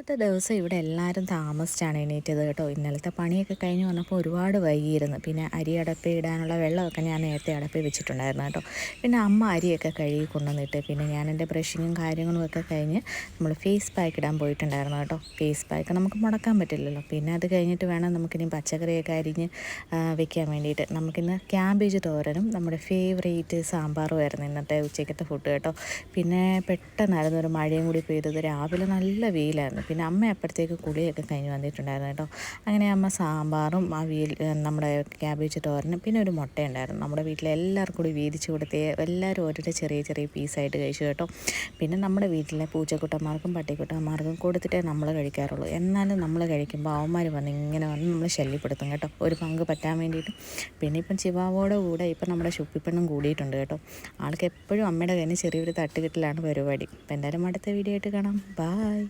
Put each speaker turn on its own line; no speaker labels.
ഇന്നത്തെ ദിവസം ഇവിടെ എല്ലാവരും താമസിച്ചാണ് എണീറ്റത് കേട്ടോ. ഇന്നലത്തെ പണിയൊക്കെ കഴിഞ്ഞ് വന്നപ്പോൾ ഒരുപാട് വൈകിയിരുന്നു. പിന്നെ അരി അടപ്പി ഇടാനുള്ള വെള്ളമൊക്കെ ഞാൻ നേരത്തെ അടപ്പി വെച്ചിട്ടുണ്ടായിരുന്നു കേട്ടോ. പിന്നെ അമ്മ അരിയൊക്കെ കഴുകി കൊണ്ടുവന്നിട്ട് പിന്നെ ഞാൻ എന്റെ ബ്രഷിങ്ങും കാര്യങ്ങളും ഒക്കെ കഴിഞ്ഞ് നമ്മൾ ഫേസ് പാക്ക് ഇടാൻ പോയിട്ടുണ്ടായിരുന്നു കേട്ടോ. ഫേസ് പാക്ക് നമുക്ക് മുടക്കാൻ പറ്റില്ലല്ലോ. പിന്നെ അത് കഴിഞ്ഞിട്ട് വേണം നമുക്കിനി പച്ചക്കറിയൊക്കെ അരിഞ്ഞ് വെക്കാൻ വേണ്ടിയിട്ട്. നമുക്കിന്ന് ക്യാബേജ് തോരനും നമ്മുടെ ഫേവറേറ്റ് സാമ്പാറും ആയിരുന്നു ഇന്നത്തെ ഉച്ചയ്ക്കത്തെ ഫുഡ് കേട്ടോ. പിന്നെ പെട്ടെന്നായിരുന്നു ഒരു മഴയും കൂടി പെയ്തത്. രാവിലെ നല്ല വെയിലായിരുന്നു. പിന്നെ അമ്മ അപ്പോഴത്തേക്ക് കുളിയൊക്കെ കഴിഞ്ഞ് വന്നിട്ടുണ്ടായിരുന്നു കേട്ടോ. അങ്ങനെ അമ്മ സാമ്പാറും ആ വീൽ നമ്മുടെ ക്യാബേജ് തോരനും പിന്നെ ഒരു മുട്ടയുണ്ടായിരുന്നു. നമ്മുടെ വീട്ടിലെ എല്ലാവർക്കും കൂടി വീതിച്ച് കൊടുത്തേ എല്ലാവരും ഓരോരോ ചെറിയ ചെറിയ പീസായിട്ട് കഴിച്ചു കേട്ടോ. പിന്നെ നമ്മുടെ വീട്ടിലെ പൂച്ചക്കുട്ടന്മാർക്കും പട്ടിക്കുട്ടന്മാർക്കും കൊടുത്തിട്ടേ നമ്മൾ കഴിക്കാറുള്ളൂ. എന്നാലും നമ്മൾ കഴിക്കുമ്പോൾ അവന്മാർ വന്ന് ഇങ്ങനെ വന്ന് നമ്മൾ ശല്യപ്പെടുത്തും കേട്ടോ. ഒരു പങ്ക് പറ്റാൻ വേണ്ടിയിട്ട്. പിന്നെ ഇപ്പം ചിവാവോടെ കൂടെ ഇപ്പം നമ്മുടെ ശുപ്പിപ്പെണ്ണും കൂടിയിട്ടുണ്ട് കേട്ടോ. ആൾക്ക് എപ്പോഴും അമ്മയുടെ കയ്യിൽ ചെറിയൊരു തട്ടുകെട്ടിലാണ് പരിപാടി. അപ്പം എന്തായാലും അടുത്ത വീഡിയോ ആയിട്ട് കാണാം. ബായ്